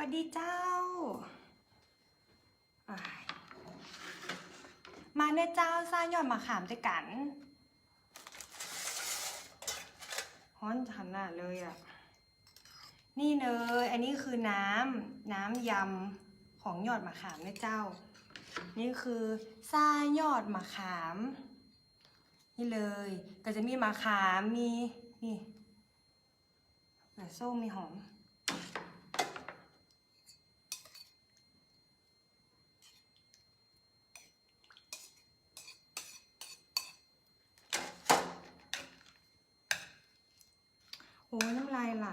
วัสดีเจ้าามาเนี่ยเจ้าสร้างยอดมะขามด้วยกันฮ้อนขนาดเลยอะ นี่เลย อันนี้คือน้ำน้ำยำของยอดมะขามเนี่ยเจ้า นี่คือซ่ายอดมะขาม นี่เลย ก็จะมีมะขามมีนี่แบบส้มมีหอม โอ้ยน้ำลายไหล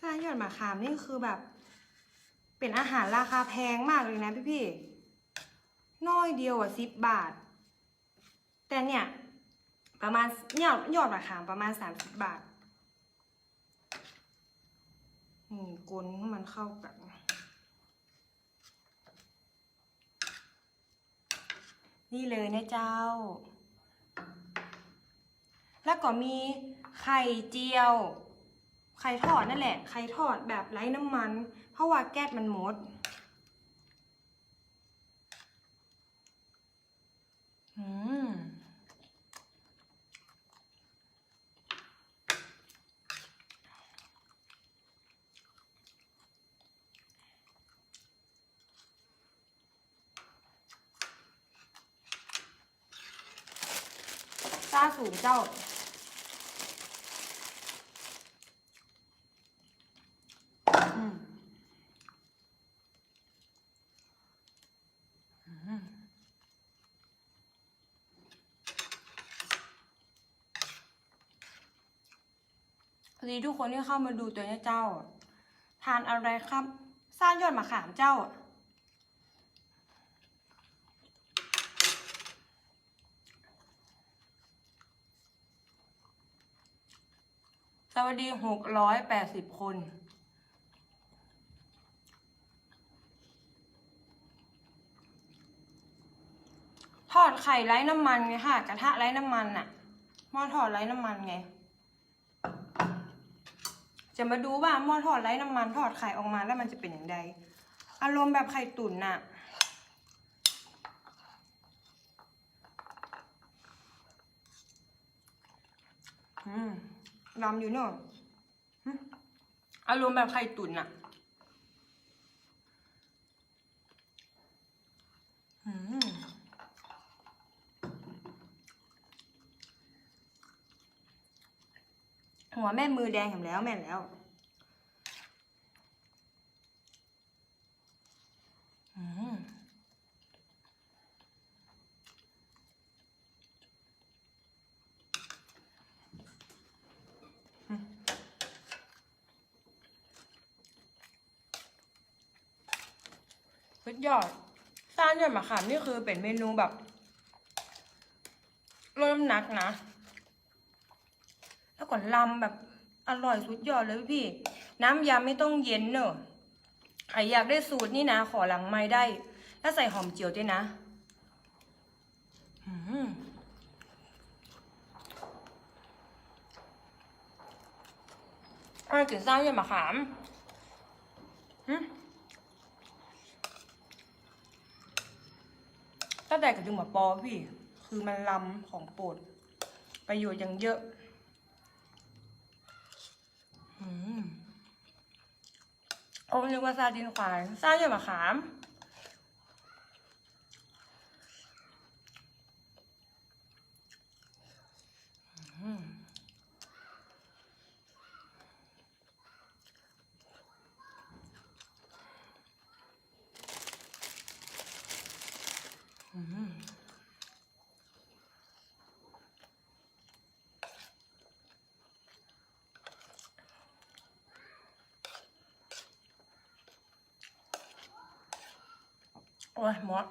ซ่ายอดมะขามนี่คือแบบ เป็นอาหารราคาแพงมากเลยนะพี่พี่ๆน้อยเดียวอะสิบบาท แต่เนี่ย ประมาณยอดยอดหมะขามประมาณสามสิบบาท นี่กลนมันเข้ากัน นี่เลยนะเจ้า แล้วก็มีไข่เจียว ไข่ทอดนั่นแหละ ไข่ทอดแบบไร้น้ำมัน เพราะว่าแก๊สมันหมด อืม ซ่าสูงเจ้า อืมอืมสวัสดีทุกคนที่เข้ามาดูตัวเนี้ยเจ้า ทานอะไรครับ สร้างยอดมะขามเจ้า ส วัสดีหกร้อยแปดสิบคน ทอดไข่ไร้น้ำมันไงค่ะ กระทะไร้น้ำมันน่ะหม้อทอดไร้น้ำมันไง จะมาดูว่าหม้อทอดไร้น้ำมัน ทอดไข่ออกมาแล้วมันจะเป็นอย่างไรอารมณ์แบบไข่ตุ๋นน่ะอืม ลำอยู่เนอะหึอารมณ์แบบไข่ตุ๋นน่ะอืมหัวแม่มือแดงเห็นแล้วแม่นแล้ว อืม สุด ยอดซ่านยอดมะขามนี่คือเป็นเมนูแบบลดน้ำหนักนะ แล้วก็ลำแบบอร่อยสุดยอดเลยพี่ น้ำยำไม่ต้องเย็นเนอะใครอยากได้สูตรนี่นะ ขอหลังไม้ได้ แล้วใส่หอมเจียวด้วยนะอืมอร่อยกลิ่นซ่านยอดมะขามอืม ตั้งแต่กับดึงหมาปอพี่ คือมันลำของโปรดประโยชน์ยังเยอะอืมอ้นึกว่าซาดินควายซาเยอะมะขาม โอ้ยหมด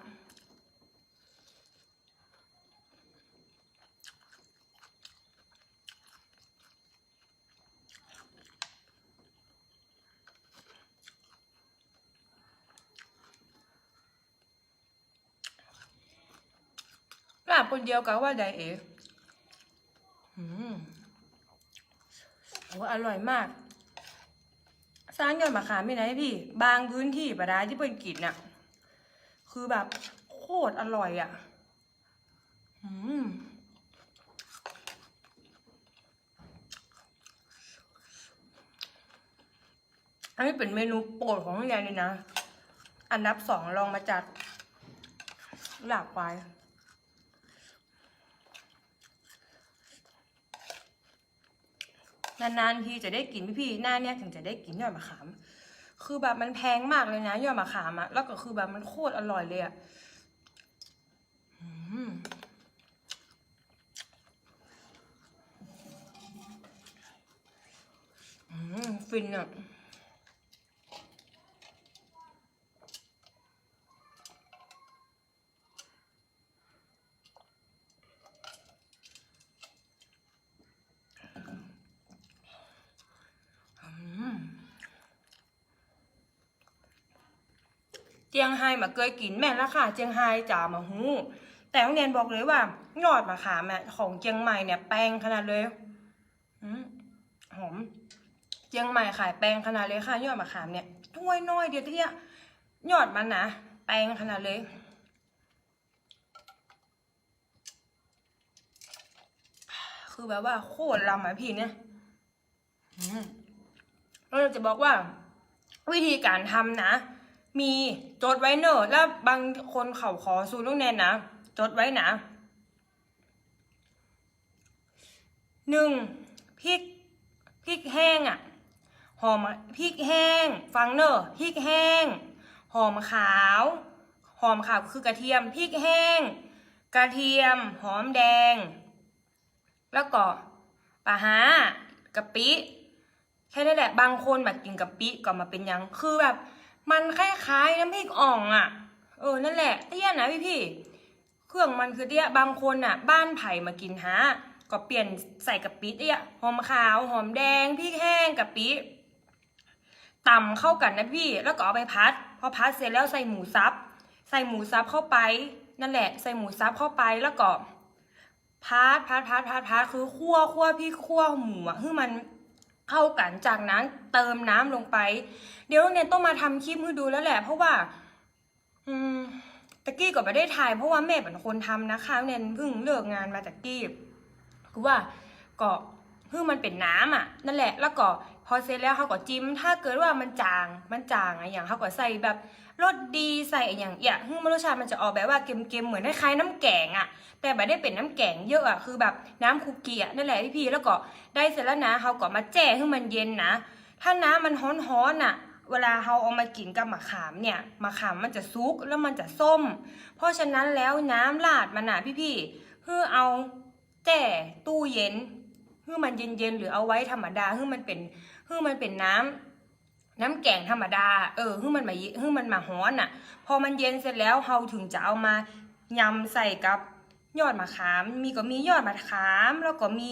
ลาบคนเดียวกับว่าไดเอ๋โหอร่อยมาก สร้างยอดมะขามไม่ไหนพี่ บางพื้นที่ปะดาที่เป็นกินน่ะ คือแบบโคตรอร่อยอะอืมอันนี้เป็นเมนูโปรดของโรงเรียนเลยนะ อันดับสองลองมาจัดหลากหลายนานๆทีจะได้กินพี่ๆหน้าเนี่ยถึงจะได้กินยอดมะขาม คือแบบมันแพงมากเลยนะยอดมะขามอะแล้วก็คือแบบมันโคตรอร่อยเลยอะอืมอืมฟินอะ เจียงไฮ้มาเคยกินแม่ละค่ะเจียงไฮ้จ๋ามาหูแต่โรงเรียนบอกเลยว่ายอดมะขามอะของเจียงใหม่เนี่ยแปลงขนาดเลยหอมเจียงใหม่ขายแปลงขนาดเลยค่ะ ยอดมะขามเนี่ยถ้วยน้อยเดียวเที่ยยอดมันนะแปลงขนาดเลยคือแบบว่าโคตรลำอะพี่เนี่ยแล้วเราจะบอกว่า วิธีการทำนะ มีจดไว้เนอะแล้วบางคนเขาขอสูตรลูกแนนนะจดไว้นะหนึ่งพริกพริกแห้งอะ่ะหอมพริกแห้ง ฟังเนอะพริกแห้ง หอมขาว หอมขาวคือกระเทียมพริกแห้ง กระเทียม หอมแดง แล้วก็ปลาฮากะปิแค่นั้แหละบางคนแบบกินกะปิก็มาเป็นยังคือแบบ มันคล้ายๆน้ำพริกอ่องอะ เออ นั่นแหละ เตี้ยนะพี่พี่ เครื่องมันคือเตี้ย บางคนอะ บ้านไผ่มากินฮะ ก็เปลี่ยนใส่กะปิเตี้ย หอมขาว หอมแดง พริกแห้งกะปิตำเข้ากันนะพี่ แล้วก็เอาไปพัด พอพัดเสร็จแล้วใส่หมูสับ ใส่หมูสับเข้าไป นั่นแหละ ใส่หมูสับเข้าไป แล้วก็พัดพัดพัดพัดพัดคือคั่วคั่วพี่คั่วหมูอะให้มัน เข้ากันจากนั้นเติมน้ำลงไป เดี๋ยวเรียนต้องมาทำคลิปให้ดูแล้วแหละ เพราะว่า อืมตะกี้ก็ไม่ได้ถ่ายเพราะว่าแม่เป็นคนทำนะคะเนียนเพิ่งเลิกงานมาตะกี้คือว่าก็เพิ่งมันเป็นน้ำอะ นั่นแหละ แล้วก็ พอเสร็จแล้วเขาก็จิ้ม ถ้าเกิดว่ามันจาง มันจางอะอย่างเขาก็ใส่แบบรสดีใส่อย่างเอี่ยเพิ่งรสชาติมันจะออกแบบว่าเค็มๆเหมือนคล้ายๆน้ำแกงอะแต่ไม่ได้เป็นน้ำแกงเยอะอะคือแบบน้ำคุกกี้อะนั่นแหละพี่พี่แล้วก็ได้เสร็จแล้วนะเขาก็มาแจ้ให้มันเย็นนะ ถ้าน้ำมันฮ้อนๆน่ะเวลาเราเอามากินกับมะขามเนี่ยมะขามมันจะซุกแล้วมันจะส้ม เพราะฉะนั้นแล้วน้ำราดมันนะพี่ๆเพื่อเอาแจ่ตู้เย็นเพื่อมันเย็นๆหรือเอาไว้ธรรมดาเพื่อมันเป็น เพื่อมันเป็นน้ำน้ำแกงธรรมดา เออเพื่อมันมาเพื่อมันมาฮ้อนน่ะ พอมันเย็นเสร็จแล้วเราถึงจะเอามายำใส่กับยอดมะขาม มีก็มียอดมะขาม แล้วก็มี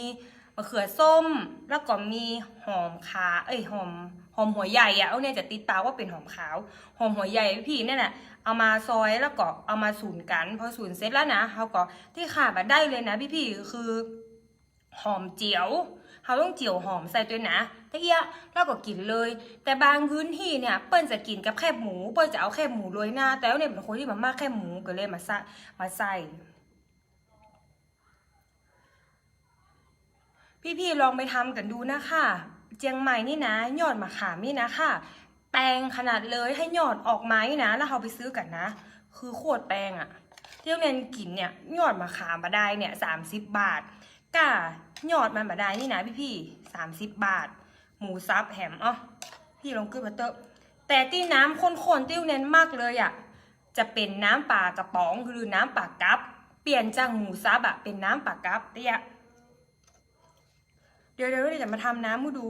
มะเขือส้ม แล้วก็มีหอมขาเอ้ยหอมหอมหัวใหญ่อะเอาเนี่ยจะติดตาว่าเป็นหอมขาว หอมหัวใหญ่พี่เนั่นน่ะเอามาซอยแล้วก็เอามาสูนกัน พอสูนเสร็จแล้วนะเขาก็ที่ขาดมาได้เลยนะพี่พี่คือ หอมเจียวเขาต้องเจียวหอมใส่ด้วยนะ เกียแล้วก็กินเลย แต่บางพื้นที่เนี่ยเปิ้ลจะกินกับแคบหมู เปิ้ลจะเอาแคบหมูโรยหน้า แต่เนี่ยเป็นคนที่มามากแคบหมูก็เลยมาใส่มาใส่พี่ๆลองไปทำกันดูนะคะเจียงใหม่นี่นะยอดมะขามนี่นะค่ะแปลงขนาดเลยให้ยอดออกไม้นะ แล้วเราไปซื้อกันนะ คือโคตรแปลงอะที่โรงเรียนกินเนี่ยยอดมะขามมาได้เนี่ยสามสิบบาทก้ายอดมันมาได้นี่นะพี่ๆสามสิบบาท หมูซับแหมอ๋อพี่ลองขึ้นมาเตอะแต่ที่น้ำข้นๆที่โรงเรียนมากเลยอะจะเป็นน้ำปลากระป๋องหรือน้ำปลากั๊บเปลี่ยนจากหมูซับอะเป็นน้ำปลากั๊บเตี้ยเดี๋ยวเดี๋ยวเราจะมาทำน้ำมูดู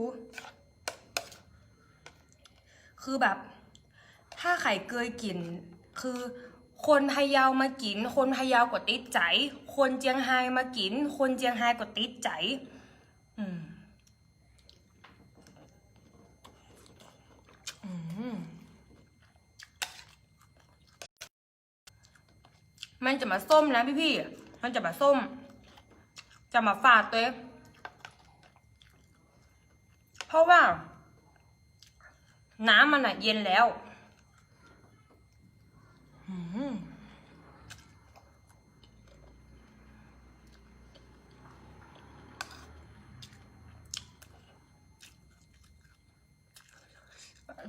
คือแบบ ถ้าไข่เกยกิน คือคนพะเยามากิน คนพะเยากดติดใจ คนเจียงไฮมากิน คนเจียงไฮกดติดใจ อืม อืม มันจะมาส้มนะพี่พี่ๆมันจะมาส้ม จะมาฝาดตัวเพราะว่า น้ำมันอะเย็นแล้วอืม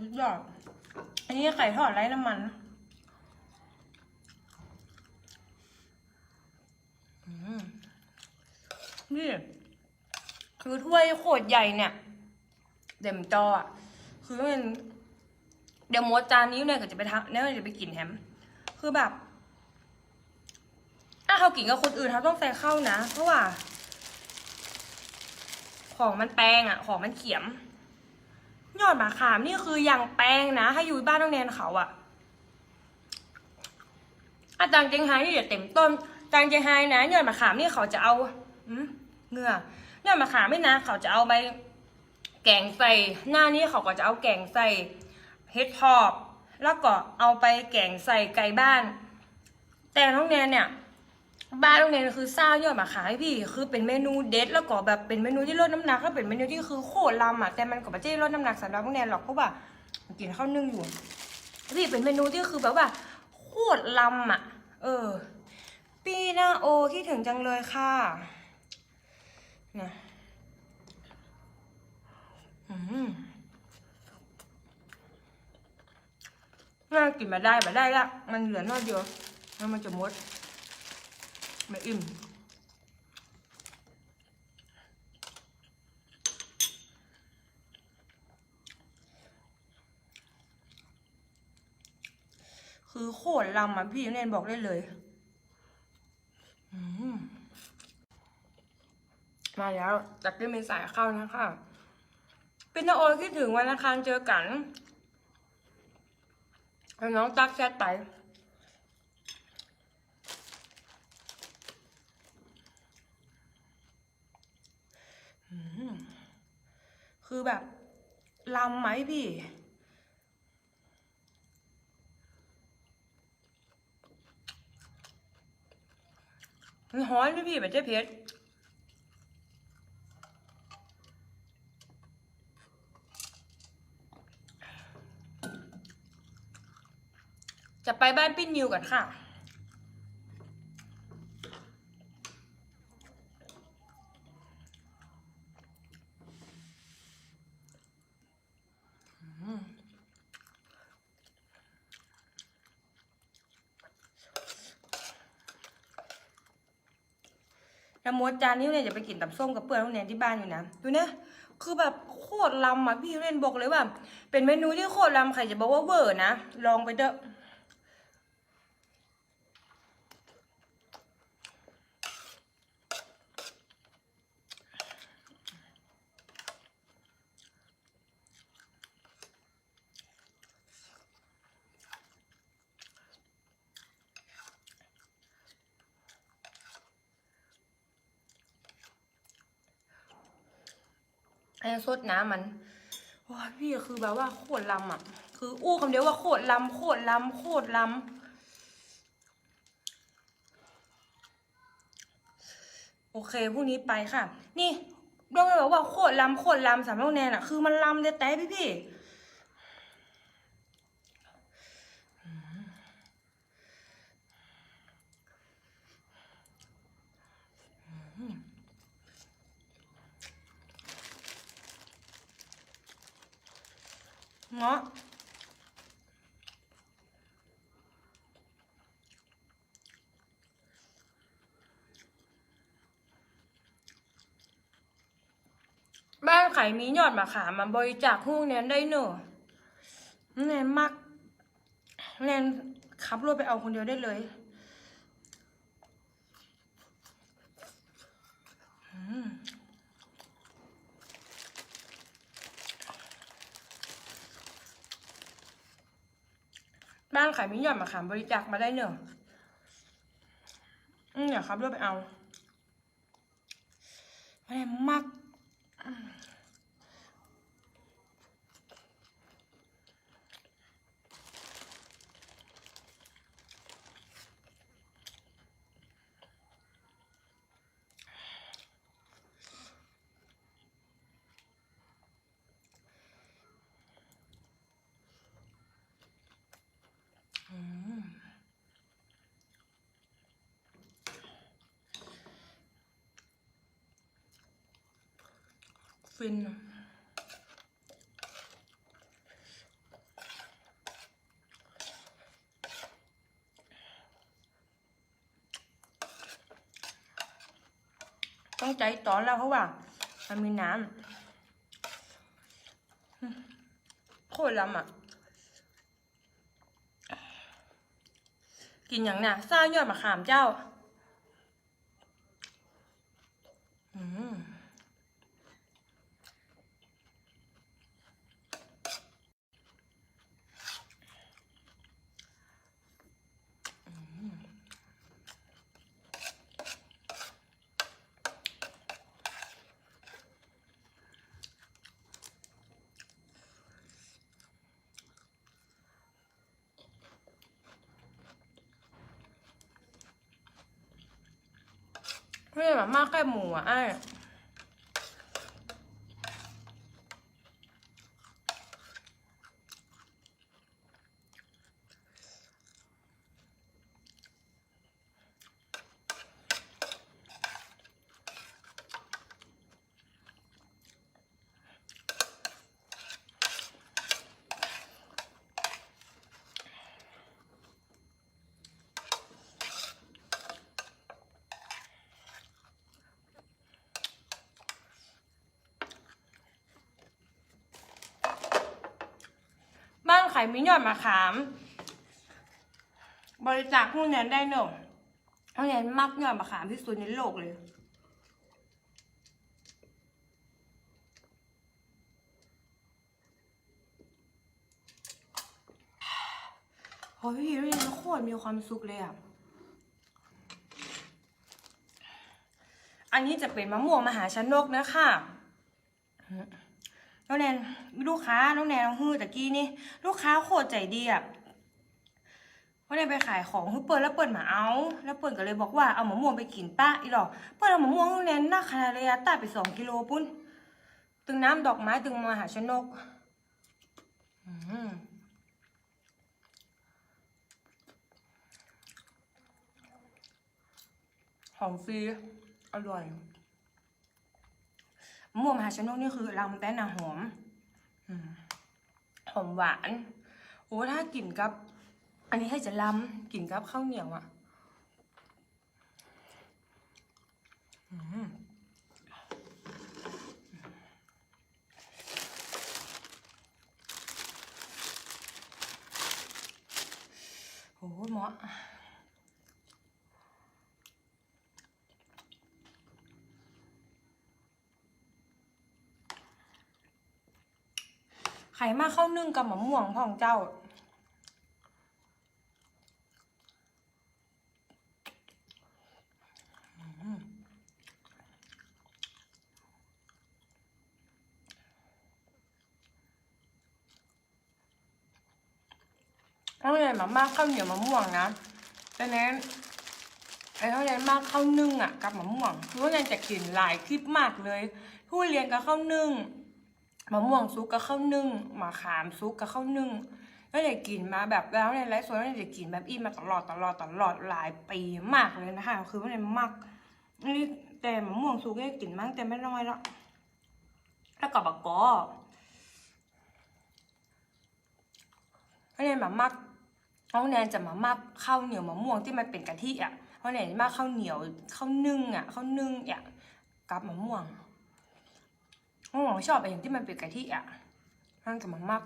สุดยอดอันนี้ไก่ทอดไร้น้ำมัน นี่คือถ้วยโคตรใหญ่เนี่ยเต็มจออะ คือมันเดี๋ยวมดจานนี้เนี่ยก็จะไปทักเนี่ยจะไปกินแฮม คือแบบอะเขากินกับคนอื่นเขาต้องใส่เข้านะ เพราะว่า ของมันแปลงอะ ของมันเขียม ยอดมะขามนี่คืออย่างแปลงนะให้อยู่บ้านต้องแนนเขาอะอาจารย์เจงไฮนี่เดี๋ยวเต็มต้น อาจารย์เจไฮนะยอดมะขามนี่เขาจะเอาอืมเหงื่อยอดมะขามไม่นะ เขาจะเอาไปแกงใส่ หน้านี้เขาก็จะเอาแกงใส่เฮ็ดทอบ แล้วก็เอาไปแกงใส่ไก่บ้าน แต่น้องแนนเนี่ยบ้านน้องแนนคือซ่ายอดมะขามพี่ คือเป็นเมนูเด็ดแล้วก็แบบเป็นเมนูที่ลดน้ำหนักแล้วเป็นเมนูที่คือโคตรลำอะแต่มันก็ไม่ใช่ลดน้ำหนักสำหรับน้องแนนหรอกเพราะว่ากินข้าวนึ่งอยู่พี่เป็นเมนูที่คือแบบว่าโคตรลำอะ เออ ปีหน้าโอคิดถึงจังเลยค่ะนี่ยอืมน่ากินมาได้มาได้ละ มันเหลือน้อยเดียวแล้วมันจะมดไม่อิ่มคือโคตรลำอะพี่เนนบอกได้เลย อืม มาแล้วจากที่มีสายเข้านะคะ เป็นนโอคิดถึงวันอังคารเจอกันแล้วน้องตักแชทไปคือแบบลำไหมพี่มันฮ้อนพี่พี่แบบเจ๊เพชร จะไปบ้านพี่นิวกันค่ะแล้วมดจานนี้เนี่ยจะไปกินตับส้มกับเพื่อนโรงเรียนที่บ้านอยู่นะ ดูนี่ยคือแบบโคตรลำอะพี่เรนบอกเลยว่า เป็นเมนูที่โคตรลำใครจะบอกว่าเวอร์นะ ลองไปเด้อ ไอ้ซดน้ำมันว้าพี่คือแบบว่าโคตรลำอะ คืออู้คำเดียวว่าโคตรลำโคตรลำโคตรลำโอเคพรุ่งนี้ไปค่ะ นี่เรื่องแบบว่าโคตรลำโคตรลำสามโรงแนนอะคือมันลำแต่แต่พี่พี่ เงาะบ้านไข่มียอดมะขามมาบริจาคหุ้แนนได้เนอะแนนมักแนนขับรถไปเอาคนเดียวได้เลยอืม บ้านขายมียอนมาขามบริจาคมาได้เนอะอืมเดี๋ยวขับรถไปเอาไม่ได้มาก ฟินต้องใจตอนแล้วเพราะว่า มันมีน้ำโคตรล้ำอะ กินอย่างน่ะซ่ายอดมะขามเจ้า อืม ไม่ได้แบบมากแค่หมูอะไอ้ายบ้านไข่มียอดมะขาม บริจาคพวกนั้นได้เนอะเพราะนั้นมักยอดมะขามที่สุดในโลกเลยโอ้ยพี่เรียนโคตรมีความสุขเลยอะ อันนี้จะเป็นมะม่วงมหาชนกนะคะ น้องแนนลูกค้าน้องแนนน้องฮือตะกี้นี่ ลูกค้าโคตรใจดีอะวันนี้ไปขายของคือเปิดแล้วเปิดมาเอา แล้วเปิดก็เลยบอกว่าเอาหมะม่วงไปกินป้าอีหรอกเปิดเอาหมะม่วงน้องแนนหนักขนาเลยตัดไปสองกิโลปุ้น ตึงน้ำดอกไม้ตึงมหาชนกอืมหอมฟรีอร่อย ม่วงมหาชนกนี่คือลำแต่น่ะหอมหอมหวานโอ้ถ้ากินกับ อันนี้ให้จะลำกินกับข้าวเหนียวอะอืมโอ้เหมาะ ไข่มาเข้าวนึ่งกับหมะม่วงพ่องเจ้าเขาวเรียนมามากข้าวเหนียวมะม่วงนะแต่เน้นไอ้เขาเรียนมากข้าวนึ่งอะ กับมะม่วงคือว่าเรียนจะกินหลายคลิปมากเลยทุเรียนกับข้าวนึ่ง มะม่วงซุกกับข้าวนึ่งมะขามซุกกับข้าวนึ่งก็เลยกินมาแบบแล้วในไลฟ์สดก็เลยกินแบบอิ่มาตลอดตลอดตลอดหลายปีมากเลยนะคะ คือว่าเรียนมากนี่แต่มะม่วงซุกเนี่ยกินมากแต่ไม่น้อยแล้วแล้วกับบะกอเขาเรียนแบบมากน้องแนนจะมามากข้าวเหนียวมะม่วงที่มันเป็นกะทิอะเพราะแนนมากข้าวเหนียวข้าวนึ่งอะข้าวนึ่งอะกับมะม่วง มะม่วงชอบไอ้อย่างที่มันเป็นกะทิอะนั่นจะมามาก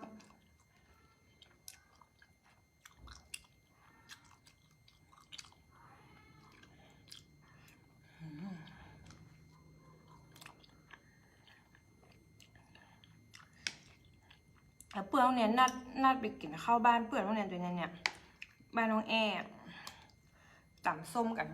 แล้วเพื่อนน้องแนนนัดนัดไปกินข้าวบ้านเพื่อนน้องแนนตัวนี้เนี่ยบ้านน้องแอร์ตำส้มกัน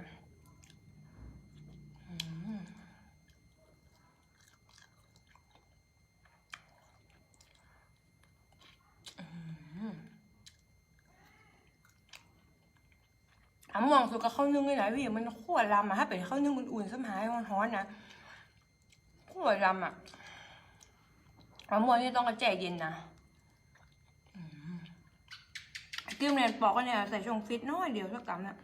กับข้าวนึ่งเลยนะพี่มันโคตรลำอะถ้าเป็นข้าวนึ่งอุ่นๆสมัยร้อนๆนะโคตรลำอะมะม่วงนี่ต้องกระแจเย็นนะกิ้มเนี่ยปอกก็เนี่ยใส่ชงฟิตน้อยเดียวสักกำน่ะ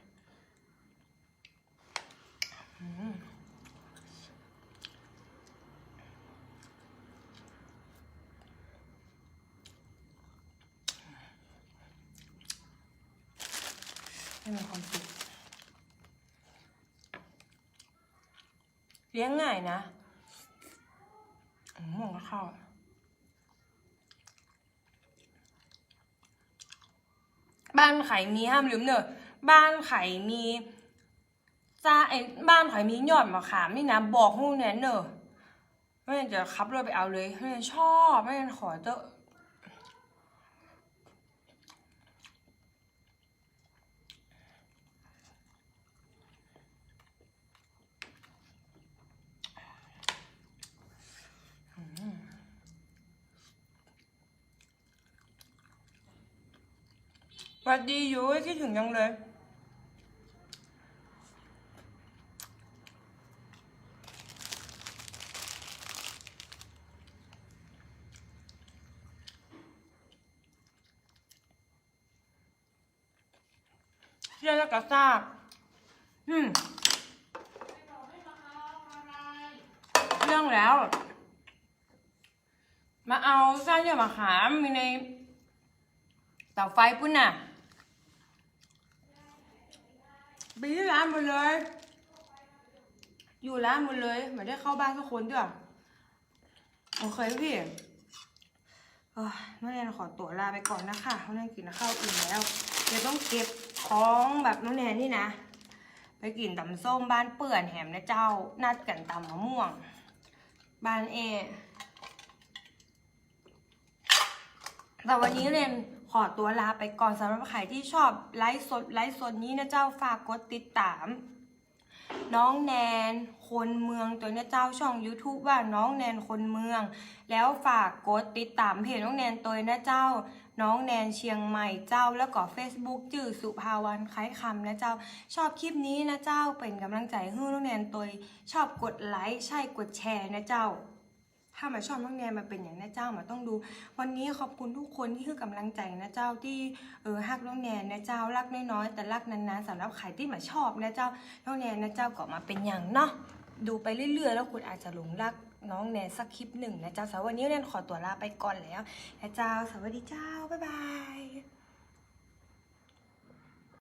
อืม เลี้ยงง่ายนะม่วงก็เข้าบ้านไข่มีห้ามลืมเนอะบ้านไข่มีจ้าไอ้บ้านไข่มียอดมะขามนี่นะบอกพวกนั้นเนอะไม่งั้นจะขับรถไปเอาเลยไม่งั้นชอบไม่งั้นขอเจอ วัสดียุ้ยคิดถึงยังเลยเรื่องแล้วก็ทราบอืมเรื่องแล้ว มาเอาไส้เยื่อมะขามมีในเตาไฟปุ้นน่ะ ไปที่ร้านหมดเลย อยู่ร้านหมดเลยไม่ได้เข้าบ้านสักคนด้วยโอเคพี่น้องแนนขอตัวลาไปก่อนนะคะน้องแนนกินข้าวอิ่มแล้วเดี๋ยวต้องเก็บของแบบน้องแนนนี่นะ ไปกินตำส้มบ้านเปื่อนแหมนะเจ้า นัดกันตำมะม่วง บ้านเอแต่วันนี้เรน ขอตัวลาไปก่อนสำหรับใครที่ชอบไลฟ์สดไลฟ์สดนี้นะเจ้าฝากกดติดตาม น้องแนน คนเมืองตัวนะเจ้าช่อง YouTube ว่าน้องแนนคนเมือง แล้วฝากกดติดตามเพจน้องแนนตัวนะเจ้า น้องแนนเชียงใหม่เจ้าแล้วก็ Facebook จื่อสุภาวันคล้ายคำนะเจ้า ชอบคลิปนี้นะเจ้าเป็นกำลังใจให้น้องแนนตัวชอบกดไลค์ใช่กดแชร์นะเจ้า ถ้ามาชอบน้องแนนมาเป็นอย่างนะเจ้ามาต้องดู วันนี้ขอบคุณทุกคนที่คือกำลังใจนะเจ้าที่เออฮักน้องแนนนะเจ้ารักน้อยๆแต่รักนานๆสำหรับใครที่มาชอบนะเจ้าน้องแนนนะเจ้าก็มาเป็นอย่างเนาะดูไปเรื่อยๆ แล้วคุณอาจจะหลงรักน้องแนนสักคลิปหนึ่งนะเจ้าสำหรับวันนี้แนนขอตัวลาไปก่อนแล้วนะเจ้าสวัสดีเจ้าบ๊ายบาย